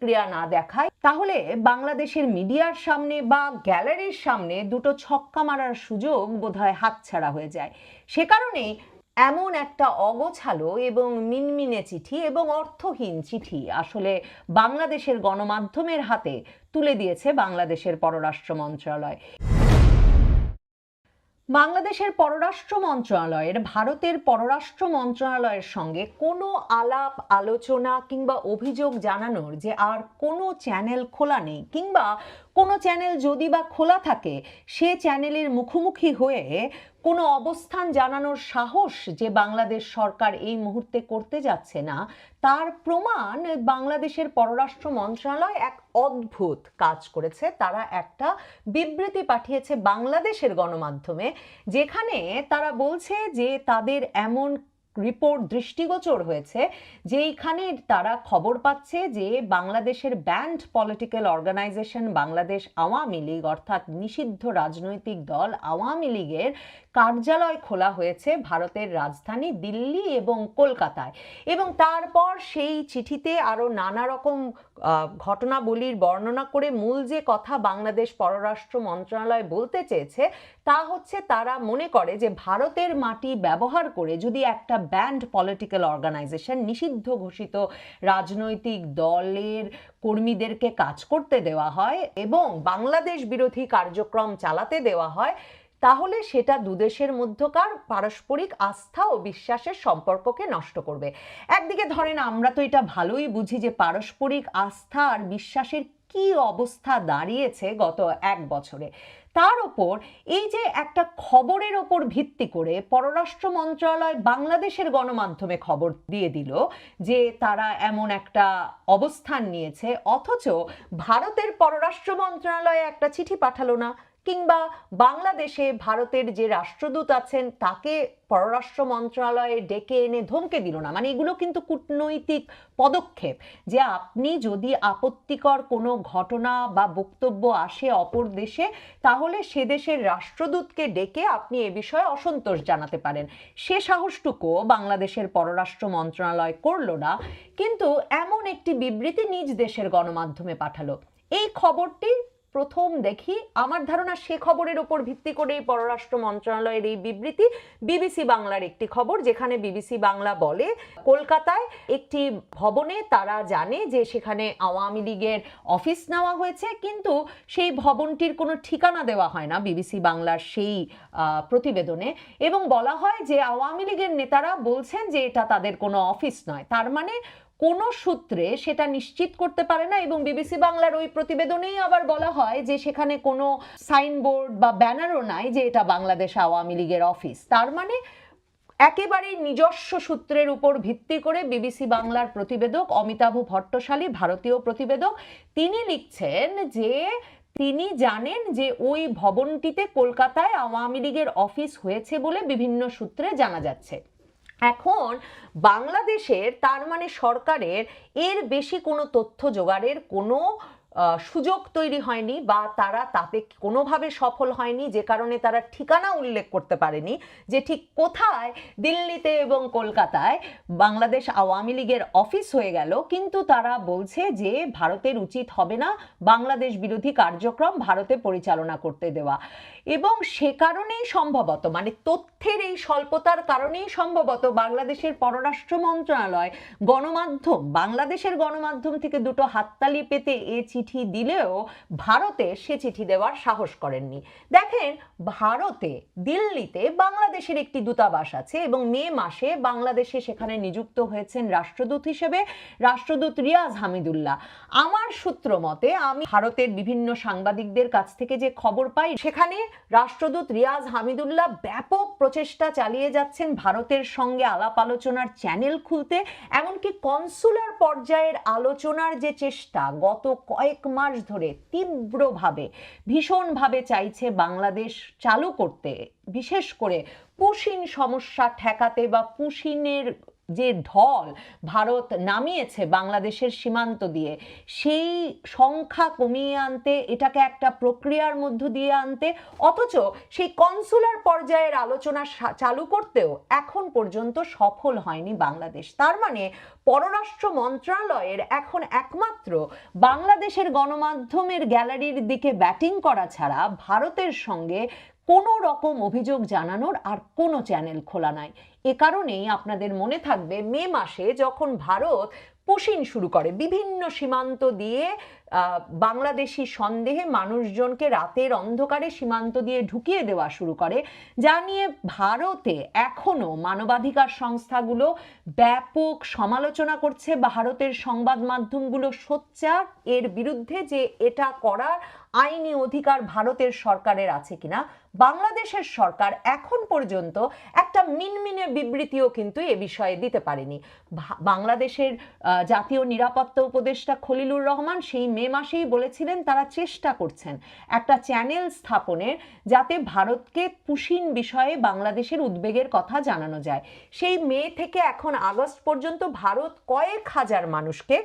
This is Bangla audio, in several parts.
ক্রিয়া না দেখায়, তাহলে বাংলাদেশের মিডিয়ার সামনে বা গ্যালারির সামনে দুটো ছক্কা মারার সুযোগ বোধহয় হাতছাড়া হয়ে যায়। সে কারণে এমন একটা অগোছালো এবং মিনমিনে চিঠি এবং অর্থহীন চিঠি আসলে বাংলাদেশের গণমাধ্যমের হাতে তুলে দিয়েছে বাংলাদেশের পররাষ্ট্র মন্ত্রণালয়। বাংলাদেশের পররাষ্ট্র মন্ত্রণালয়ের, ভারতের পররাষ্ট্র মন্ত্রণালয়ের সঙ্গে কোনো আলাপ, আলোচনা কিংবা অভিযোগ জানানোর যে আর কোনো চ্যানেল খোলা নেই, কিংবা কোনো চ্যানেল যদি বা খোলা থাকে, সে চ্যানেলের মুখোমুখি হয়ে কোনো অবস্থান জানানোর সাহস যে বাংলাদেশ সরকার এই মুহূর্তে করতে যাচ্ছে না, তার প্রমাণ বাংলাদেশের পররাষ্ট্র মন্ত্রণালয় এক অদ্ভুত কাজ করেছে। তারা একটা বিবৃতি পাঠিয়েছে বাংলাদেশের গণমাধ্যমে, যেখানে তারা বলছে যে তাদের এমন রিপোর্ট দৃষ্টিগোচর হয়েছে, যেইখানে তারা খবর পাচ্ছে যে বাংলাদেশের banned political organization Bangladesh Awami League, অর্থাৎ নিষিদ্ধ রাজনৈতিক দল আওয়ামী লীগের কার্যালয় খোলা হয়েছে ভারতের রাজধানী দিল্লি এবং কলকাতায়। এবং তারপর সেই চিঠিতে আরও নানা রকম ঘটনাবলীর বর্ণনা করে মূল যে কথা বাংলাদেশ পররাষ্ট্র মন্ত্রণালয় বলতে চেয়েছে, তা হচ্ছে তারা মনে করে যে ভারতের মাটি ব্যবহার করে যদি একটা ব্যান্ড পলিটিক্যাল অর্গানাইজেশন নিষিদ্ধ ঘোষিত রাজনৈতিক দলের কর্মীদেরকে কাজ করতে দেওয়া হয় এবং বাংলাদেশ বিরোধী কার্যক্রম চালাতে দেওয়া হয় তাহলে সেটা দুদেশের মধ্যকার পারস্পরিক আস্থা ও বিশ্বাসের সম্পর্ককে নষ্ট করবে। একদিকে ধরেন, আমরা তো এটা ভালোই বুঝি যে পারস্পরিক আস্থা আর বিশ্বাসের কি অবস্থা দাঁড়িয়েছে গত এক বছরে। তার ওপর এই যে একটা খবরের ওপর ভিত্তি করে পররাষ্ট্র মন্ত্রণালয় বাংলাদেশের গণমাধ্যমে খবর দিয়ে দিল যে তারা এমন একটা অবস্থান নিয়েছে, অথচ ভারতের পররাষ্ট্র মন্ত্রণালয়ে একটা চিঠি পাঠালো না। কিংবা বাংলাদেশে ভারতের যে রাষ্ট্রদূত আছেন, তাকে পররাষ্ট্র মন্ত্রণালয়ে ডেকে এনে ধমকে দিল না? মানে এগুলো কিন্তু কূটনৈতিক পদক্ষেপ। যে আপনি যদি আপত্তিকর কোনো ঘটনা বা বক্তব্য আসে অপর দেশে, তাহলে সে দেশের রাষ্ট্রদূতকে ডেকে আপনি এ বিষয়ে অসন্তোষ জানাতে পারেন। সে সাহসটুকুও বাংলাদেশের পররাষ্ট্র মন্ত্রণালয় করল না, কিন্তু এমন একটি বিবৃতি নিজ দেশের গণমাধ্যমে পাঠালো। এই খবরটি প্রথম দেখি। আমার ধারণা সে খবরের ওপর ভিত্তি করে এই পররাষ্ট্র মন্ত্রণালয়ের এই বিবৃতি বিবিসি বাংলার একটি খবর, যেখানে বিবিসি বাংলা বলে, কলকাতায় একটি ভবনে তারা জানে যে সেখানে আওয়ামী লীগের অফিস নেওয়া হয়েছে, কিন্তু সেই ভবনটির কোনো ঠিকানা দেওয়া হয় না বিবিসি বাংলার সেই প্রতিবেদনে। এবং বলা হয় যে আওয়ামী লীগের নেতারা বলছেন যে এটা তাদের কোনো অফিস নয়। তার মানে কোনো সূত্রে সেটা নিশ্চিত করতে পারে না এবং বিবিসি বাংলার ওই প্রতিবেদনেই আবার বলা হয় যে সেখানে কোনো সাইনবোর্ড বা ব্যানারও নাই যে এটা বাংলাদেশ আওয়ামী লীগের অফিস। তার মানে একেবারেই নিজস্ব সূত্রের উপর ভিত্তি করে বিবিসি বাংলার প্রতিবেদক অমিতাভ ভট্টশালী, ভারতীয় প্রতিবেদক, তিনি লিখছেন যে তিনি জানেন যে ওই ভবনটিতে কলকাতায় আওয়ামী লীগের অফিস হয়েছে বলে বিভিন্ন সূত্রে জানা যাচ্ছে। এখন বাংলাদেশের তার মানে সরকারের এর বেশি কোনো তথ্য জোগাড়ের কোনো সুযোগ তৈরি হয়নি বা তারা তাতে কোনোভাবে সফল হয়নি, যে কারণে তারা ঠিকানা উল্লেখ করতে পারেনি, যে ঠিক কোথায়, দিল্লিতে এবং কলকাতায় বাংলাদেশ আওয়ামী লীগের অফিস হয়ে গেল, কিন্তু তারা বলছে যে ভারতের উচিত হবে না বাংলাদেশ বিরোধী কার্যক্রম ভারতে পরিচালনা করতে দেওয়া। এবং সে কারণেই সম্ভবত মানে তথ্যের এই স্বল্পতার কারণেই সম্ভবত বাংলাদেশের পররাষ্ট্র মন্ত্রণালয় গণমাধ্যম, বাংলাদেশের গণমাধ্যম থেকে দুটো হাততালি পেতে এ চিঠি দিলেও ভারতে সে চিঠি দেওয়ার সাহস করেননি। দেখেন, ভারতে দিল্লিতে বাংলাদেশের একটি দূতাবাস আছে এবং মে মাসে বাংলাদেশে সেখানে নিযুক্ত হয়েছেন রাষ্ট্রদূত হিসেবে রাষ্ট্রদূত রিয়াজ হামিদুল্লাহ। আমার সূত্র মতে, আমি ভারতের বিভিন্ন সাংবাদিকদের কাছ থেকে যে খবর পাই, সেখানে রাষ্ট্রদূত রিয়াজ হামিদুল্লাহ ব্যাপক প্রচেষ্টা চালিয়ে যাচ্ছেন ভারতের সঙ্গে আলাপ আলোচনার চ্যানেল খুলতে। এমনকি কনসুলার পর্যায়ের আলোচনার যে চেষ্টা গত কয়েক মাস ধরে তীব্রভাবে, ভীষণভাবে চাইছে বাংলাদেশ চালু করতে, বিশেষ করে পুশিন সমস্যা ঠেকাতে বা পুশিনের যে ঢল ভারত নামিয়েছে বাংলাদেশের সীমান্ত দিয়ে, সেই সংখ্যা কমিয়ে আনতে, এটাকে একটা প্রক্রিয়ার মধ্য দিয়ে আনতে, অথচ সেই কনসুলার পর্যায়ের আলোচনা চালু করতেও এখন পর্যন্ত সফল হয়নি বাংলাদেশ। তার মানে পররাষ্ট্র মন্ত্রণালয়ের এখন একমাত্র বাংলাদেশের গণমাধ্যমের গ্যালারির দিকে ব্যাটিং করা ছাড়া ভারতের সঙ্গে কোনো রকম অভিযোগ জানানোর আর কোনো চ্যানেল খোলা নাই। এ কারণেই আপনাদের মনে থাকবে মে মাসে যখন ভারত পুশিন শুরু করে, বিভিন্ন সীমান্ত দিয়ে বাংলাদেশি সন্দেহে মানুষজনকে রাতের অন্ধকারে সীমান্ত দিয়ে ঢুকিয়ে দেওয়া শুরু করে, যা নিয়ে ভারতে এখনও মানবাধিকার সংস্থাগুলো ব্যাপক সমালোচনা করছে। ভারতের সংবাদ মাধ্যমগুলো সোচ্চার। এর বিরুদ্ধে যে এটা করার আইনি অধিকার ভারতের সরকারের আছে কিনা, বাংলাদেশের সরকার এখন পর্যন্ত একটা মিনমিনে বিবৃতিও কিন্তু এ বিষয়ে দিতে পারেনি। বাংলাদেশের জাতীয় নিরাপত্তা উপদেষ্টা খলিলুর রহমান সেই মে মাসেই বলেছিলেন তারা চেষ্টা করছেন একটা চ্যানেল স্থাপনের যাতে ভারতকে পুশিন বিষয়ে বাংলাদেশের উদ্বেগের কথা জানানো যায়। সেই মে থেকে এখন আগস্ট পর্যন্ত ভারত কয়েক হাজার মানুষকে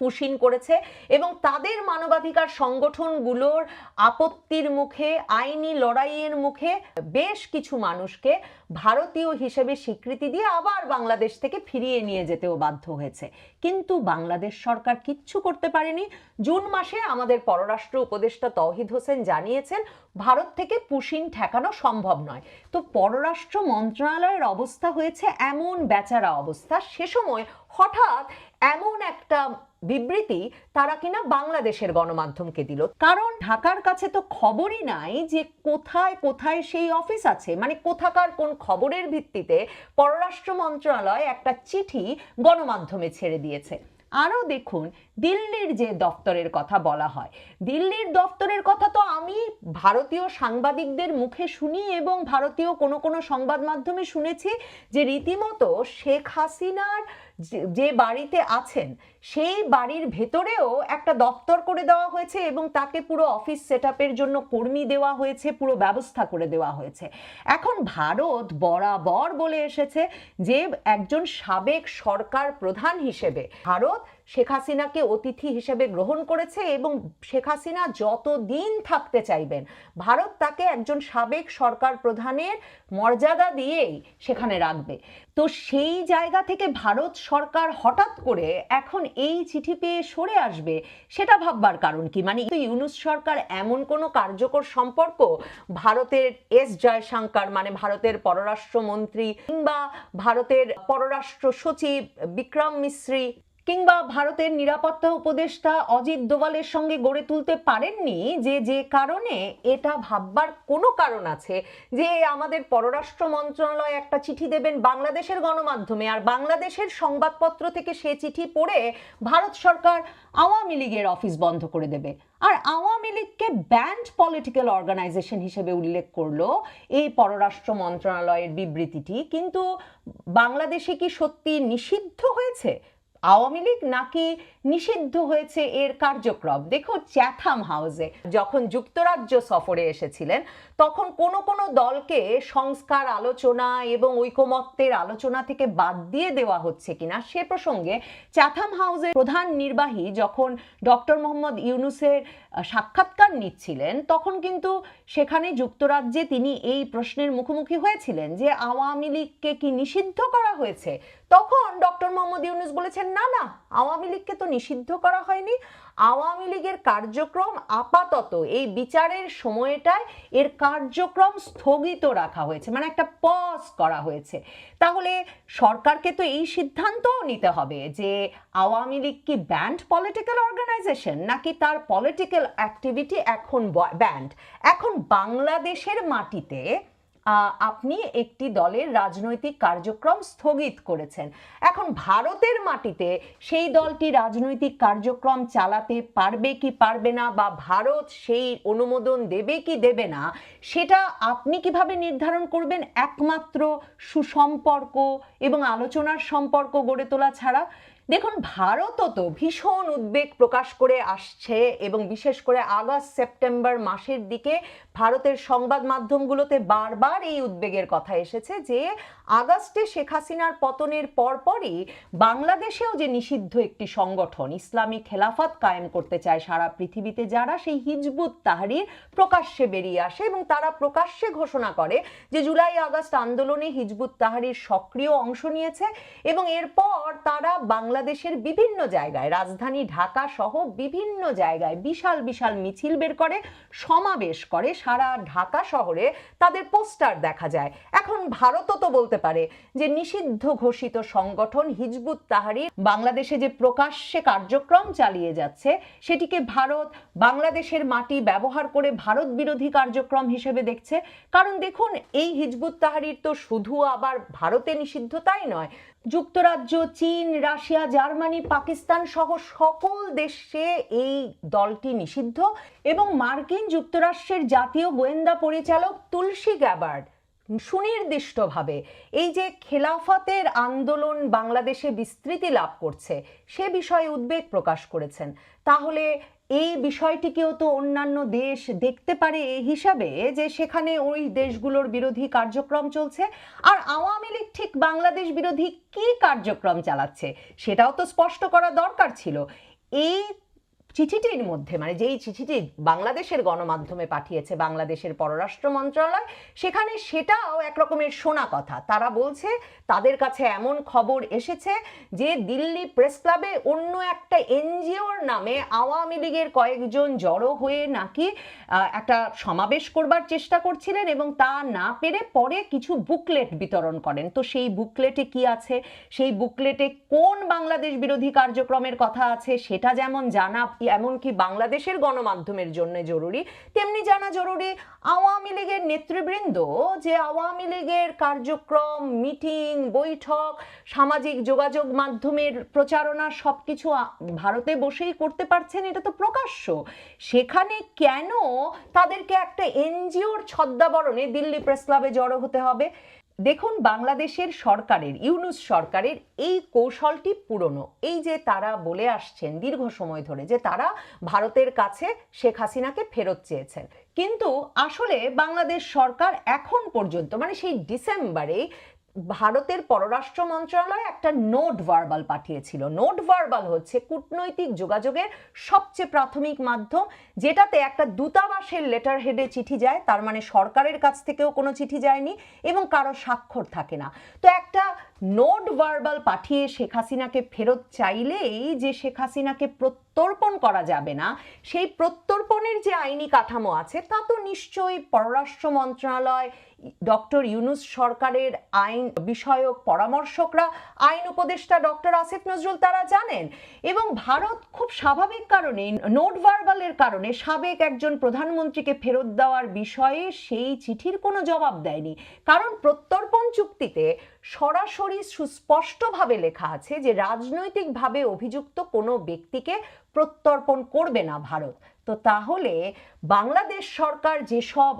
পুশিন করেছে এবং তাদের মানবাধিকার সংগঠনগুলোর আপত্তির মুখে, আইনি লড়াইয়ের মুখে বেশ কিছু মানুষকে ভারতীয় হিসেবে স্বীকৃতি দিয়ে আবার বাংলাদেশ থেকে ফিরিয়ে নিয়ে যেতেও বাধ্য হয়েছে। কিন্তু বাংলাদেশ সরকার কিচ্ছু করতে পারেনি। জুন মাসে আমাদের পররাষ্ট্র উপদেষ্টা তৌহিদ হোসেন জানিয়েছেন, ভারত থেকে পুশিন ঠেকানো সম্ভব নয়। তো পররাষ্ট্র মন্ত্রণালয়ের অবস্থা হয়েছে এমন বেচারা অবস্থা। সে সময় হঠাৎ এমন একটা বিবৃতি তারা কিনা বাংলাদেশের গণমাধ্যমকে দিল। কারণ ঢাকার কাছে তো খবরই নাই যে কোথায় কোথায় সেই অফিস আছে। মানে কোথাকার কোন খবরের ভিত্তিতে পররাষ্ট্র মন্ত্রণালয় একটা চিঠি গণমাধ্যমে ছেড়ে দিয়েছে। আরও দেখুন দিল্লির যে দপ্তরের কথা বলা হয়, দিল্লির দপ্তরের কথা তো আমি ভারতীয় সাংবাদিকদের মুখে শুনি এবং ভারতীয় কোনো কোনো সংবাদ মাধ্যমে শুনেছি যে রীতিমতো শেখ হাসিনার যে- বাড়িতে আছেন, সেই বাড়ির ভেতরেও একটা দপ্তর করে দেওয়া হয়েছে এবং তাকে পুরো অফিস সেট জন্য কর্মী দেওয়া হয়েছে, পুরো ব্যবস্থা করে দেওয়া হয়েছে। এখন ভারত বরাবর বলে এসেছে যে একজন সাবেক সরকার প্রধান হিসেবে ভারত শেখ হাসিনাকে অতিথি হিসেবে গ্রহণ করেছে এবং শেখ হাসিনা যতদিন থাকতে চাইবেন, ভারত তাকে একজন সাবেক সরকার প্রধানের মর্যাদা দিয়েই সেখানে রাখবে। তো সেই জায়গা থেকে ভারত সরকার হঠাৎ করে এখন এই চিঠি পেয়ে সরে আসবে, সেটা ভাববার কারণ কি? মানে ইউনুস সরকার এমন কোনো কার্যকর সম্পর্ক ভারতের এস জয়শঙ্কর মানে ভারতের পররাষ্ট্রমন্ত্রী কিংবা ভারতের পররাষ্ট্র সচিব বিক্রম মিশ্রি কিংবা ভারতের নিরাপত্তা উপদেষ্টা অজিত দোভালের সঙ্গে গড়ে তুলতে পারেননি যে যে কারণে, এটা ভাববার কোনো কারণ আছে যে আমাদের পররাষ্ট্র মন্ত্রণালয় একটা চিঠি দেবেন বাংলাদেশের গণমাধ্যমে, আর বাংলাদেশের সংবাদপত্র থেকে সে চিঠি পড়ে ভারত সরকার আওয়ামী লীগের অফিস বন্ধ করে দেবে। আর আওয়ামী লীগকে ব্যান্ড পলিটিক্যাল অর্গানাইজেশন হিসেবে উল্লেখ করল এই পররাষ্ট্র মন্ত্রণালয়ের বিবৃতিটি। কিন্তু বাংলাদেশে কি সত্যি নিষিদ্ধ হয়েছে? আওয়ামী লীগ নাকি নিষিদ্ধ হয়েছে এর কার্যক্রম? দেখো চ্যাথাম হাউসে যখন যুক্তরাজ্য সফরে এসেছিলেন, তখন কোন কোন দলকে সংস্কার আলোচনা এবং ঐকমত্যের আলোচনা থেকে বাদ দিয়ে দেওয়া হচ্ছে কিনা, সে প্রসঙ্গে চ্যাথাম হাউসের প্রধান নির্বাহী যখন ডক্টর মোহাম্মদ ইউনুসের সাক্ষাৎকার নিচ্ছিলেন, তখন কিন্তু সেখানে যুক্তরাজ্যে তিনি এই প্রশ্নের মুখোমুখি হয়েছিলেন যে আওয়ামী লীগকে কি নিষিদ্ধ করা হয়েছে? তখন ডক্টর মোহাম্মদ ইউনুস বলেছেন, না না, আওয়ামী লীগকে তো নিষিদ্ধ করা হয়নি। আওয়ামী লীগের কার্যক্রম আপাতত এই বিচারের সময়টায় এর কার্যক্রম স্থগিত রাখা হয়েছে মানে একটা পজ করা হয়েছে। তাহলে সরকারকে তো এই সিদ্ধান্তও নিতে হবে যে আওয়ামী লীগ কি ব্যান্ড পলিটিক্যাল অর্গানাইজেশন নাকি তার পলিটিক্যাল অ্যাক্টিভিটি এখন ব্যান্ড এখন বাংলাদেশের মাটিতে আপনি একটি দলের রাজনৈতিক কার্যক্রম স্থগিত করেছেন। এখন ভারতের মাটিতে সেই দলটি রাজনৈতিক কার্যক্রম চালাতে পারবে কি পারবে না বা ভারত সেই অনুমোদন দেবে কি দেবে না, সেটা আপনি কীভাবে নির্ধারণ করবেন? একমাত্র সুসম্পর্ক এবং আলোচনার সম্পর্ক গড়ে তোলা ছাড়া। দেখুন ভারতও তো ভীষণ উদ্বেগ প্রকাশ করে আসছে এবং বিশেষ করে আগস্ট, সেপ্টেম্বর মাসের দিকে ভারতের সংবাদ মাধ্যমগুলোতে বারবার এই উদ্বেগের কথা এসেছে যে আগস্টে শেখ হাসিনার পতনের পরপরই বাংলাদেশেও যে নিষিদ্ধ একটি সংগঠন, ইসলামী খেলাফত কায়েম করতে চায় সারা পৃথিবীতে, যারা সেই হিজবুত তাহারির প্রকাশ্যে বেরিয়ে আসে এবং তারা প্রকাশ্যে ঘোষণা করে যে জুলাই, আগস্ট আন্দোলনে হিজবুত তাহারির সক্রিয় অংশ নিয়েছে এবং এরপর তারা বাংলাদেশের বিভিন্ন জায়গায়, রাজধানী ঢাকা সহ বিভিন্ন জায়গায় বিশাল বিশাল মিছিল বের করে, সমাবেশ করে সারা ঢাকা শহরে তাদের পোস্টার দেখা যায়। এখন ভারতও তো বলতে পারে যে নিষিদ্ধ ঘোষিত সংগঠন হিজবুত তাহারির বাংলাদেশে যে প্রকাশ্যে কার্যক্রম চালিয়ে যাচ্ছে, সেটিকে ভারত বাংলাদেশের মাটি ব্যবহার করে ভারত বিরোধী কার্যক্রম হিসেবে দেখছে। কারণ দেখুন, এই হিজবুত তাহারির তো শুধু আবার ভারতে নিষিদ্ধ তাই নয় যুক্তরাজ্য, চীন, রাশিয়া, জার্মানি, পাকিস্তান সহ সকল দেশে এই দলটি নিষিদ্ধ এবং মার্কিন যুক্তরাষ্ট্রের জাতীয় গোয়েন্দা পরিচালক তুলসী গ্যাবার্ড সুনির্দিষ্টভাবে। এই যে খেলাফতের আন্দোলন বাংলাদেশে বিস্তৃতি লাভ করছে, সে বিষয়ে উদ্বেগ প্রকাশ করেছেন। তাহলে এই বিষয়টিকেও তো অন্যান্য দেশ দেখতে পারে এই হিসাবে যে সেখানে ওই দেশগুলোর বিরোধী কার্যক্রম চলছে। আর আওয়ামী লীগ ঠিক বাংলাদেশ বিরোধী কি কার্যক্রম চালাচ্ছে, সেটাও তো স্পষ্ট করা দরকার ছিল। এই চিঠিটির মধ্যে মানে যেই চিঠিটি বাংলাদেশের গণমাধ্যমে পাঠিয়েছে, বাংলাদেশের পররাষ্ট্র মন্ত্রণালয়, সেখানে সেটাও এক রকমের শোনা কথা। তারা বলছে, তাদের কাছে এমন খবর এসেছে যে দিল্লি প্রেস ক্লাবে অন্য একটা এনজিওর নামে আওয়ামী লীগের কয়েকজন জড়ো হয়ে নাকি একটা সমাবেশ করবার চেষ্টা করছিলেন এবং তা না পেরে পরে কিছু বুকলেট বিতরণ করেন। তো সেই বুকলেটে কি আছে? সেই বুকলেটে কোন বাংলাদেশ বিরোধী কার্যক্রমের কথা আছে? সেটা যেমন জানা এমনকি বাংলাদেশের গণমাধ্যমের জন্য জরুরি। তেমনি জানা জরুরি, আওয়ামী লীগের নেতৃবৃন্দ যে আওয়ামী লীগের কার্যক্রম, মিটিং, বৈঠক, সামাজিক যোগাযোগ মাধ্যমের প্রচারণা সবকিছু আ- ভারতে বসেই করতে পারছেন, এটা তো প্রকাশ্য। সেখানে কেন তাদেরকে একটা এনজিওর ছদ্মাবরণে দিল্লি প্রেস ক্লাবে জড়ো হতে হবে? দেখুন বাংলাদেশের সরকারের, ইউনুস সরকারের এই কৌশলটি পুরনো। এই যে তারা বলে আসছেন দীর্ঘ সময় ধরে যে তারা ভারতের কাছে শেখ হাসিনাকে ফেরত চেয়েছেন। কিন্তু আসলে বাংলাদেশ সরকার এখন পর্যন্ত মানে সেই ডিসেম্বরে ভারতের পররাষ্ট্র মন্ত্রণালয় একটা নোট ভার্বাল পাঠিয়েছিল। নোট ভার্বাল হচ্ছে কূটনৈতিক যোগাযোগের সবচেয়ে প্রাথমিক মাধ্যম, যেটাতে একটা দূতাবাসের লেটার হেডে চিঠি যায়, তার মানে সরকারের কাছ থেকেও কোনো চিঠি যায়নি এবং কারও স্বাক্ষর থাকে না। তো একটা নোট ভার্বাল পাঠিয়ে শেখ হাসিনাকে ফেরত চাইলেই যে শেখ হাসিনাকে প্রত্যর্পণ করা যাবে না। সেই প্রত্যর্পণের যে আইনি কাঠামো আছে, তা তো নিশ্চয়ই পররাষ্ট্র মন্ত্রণালয়, ডক্টর ইউনুস সরকারের আইন বিষয়ক পরামর্শকরা, আইন উপদেষ্টা ডক্টর আসিফ নজরুল তারা জানেন। এবং ভারত খুব স্বাভাবিক কারণে, নোট ভার্বালের কারণে সাবেক একজন প্রধানমন্ত্রীকে ফেরত দেওয়ার বিষয়ে সেই চিঠির কোনো জবাব দেয়নি। কারণ প্রত্যর্পণ চুক্তিতে সরাসরি সুস্পষ্টভাবে লেখা আছে যে রাজনৈতিকভাবে অভিযুক্ত কোনো ব্যক্তিকে প্রত্যর্পণ করবে না ভারত। তো তাহলে বাংলাদেশ সরকার যেসব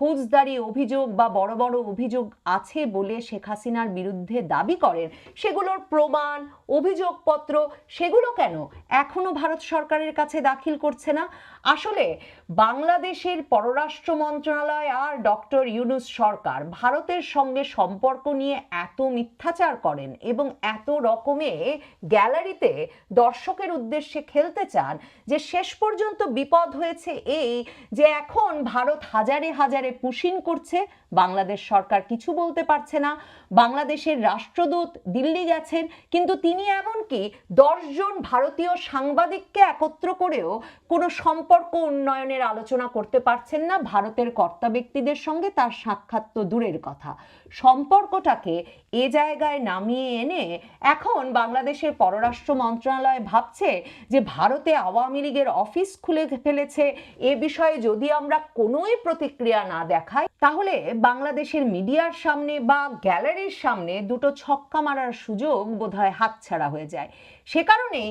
ফৌজদারি অভিযোগ বা বড় বড় অভিযোগ আছে বলে শেখ হাসিনার বিরুদ্ধে দাবি করেন, সেগুলোর প্রমাণ, অভিযোগপত্র, সেগুলো কেন এখনও ভারত সরকারের কাছে দাখিল করছে না? আসলে বাংলাদেশের পররাষ্ট্র মন্ত্রণালয় আর ডক্টর ইউনুস সরকার ভারতের সঙ্গে সম্পর্ক নিয়ে এত মিথ্যাচার করেন এবং এত রকমে গ্যালারিতে দর্শকের উদ্দেশ্যে খেলতে চান যে শেষ পর্যন্ত বিপদ হয়েছে এই যে এখন ভারত হাজারে হাজারে পুশিন করছে বাংলাদেশ সরকার কিছু বলতে পারছে না। বাংলাদেশের রাষ্ট্রদূত দিল্লি গেছেন, কিন্তু তিনি এমনকি দশজন ভারতীয় সাংবাদিককে একত্র করেও কোনো সম্পর্ক উন্নয়নের আলোচনা করতে পারছেন না ভারতের কর্তা ব্যক্তিদের সঙ্গে তার সাক্ষাৎ তো দূরের কথা। সম্পর্কটাকে এ জায়গায় নামিয়ে এনে এখন বাংলাদেশের পররাষ্ট্র মন্ত্রণালয় ভাবছে যে ভারতে আওয়ামী লীগের অফিস খুলে ফেলেছে। এ বিষয়ে যদি আমরা কোনোই প্রতিক্রিয়া না দেখাই, তাহলে বাংলাদেশের মিডিয়ার সামনে বা গ্যালারির সামনে দুটো ছক্কা মারার সুযোগ বোধহয় হাতছাড়া হয়ে যায়। সে কারণে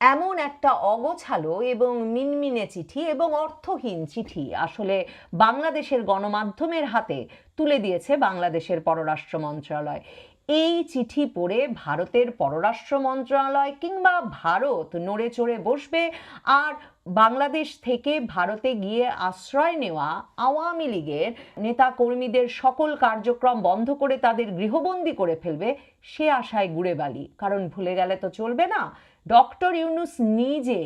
এমন একটা অগোছালো এবং মিনমিনে চিঠি এবং অর্থহীন চিঠি আসলে বাংলাদেশের গণমাধ্যমের হাতে তুলে দিয়েছে বাংলাদেশের পররাষ্ট্র মন্ত্রণালয়। এই চিঠি পড়ে ভারতের পররাষ্ট্র মন্ত্রণালয় কিংবা ভারত নড়ে চড়ে বসবে আর বাংলাদেশ থেকে ভারতে গিয়ে আশ্রয় নেওয়া আওয়ামী লীগের নেতা কর্মীদের সকল কার্যক্রম বন্ধ করে তাদের গৃহবন্দী করে ফেলবে সে আশায় গুড়ে বালি কারণ ভুলে গেলে তো চলবে না। ডক্টর ইউনুস নিজে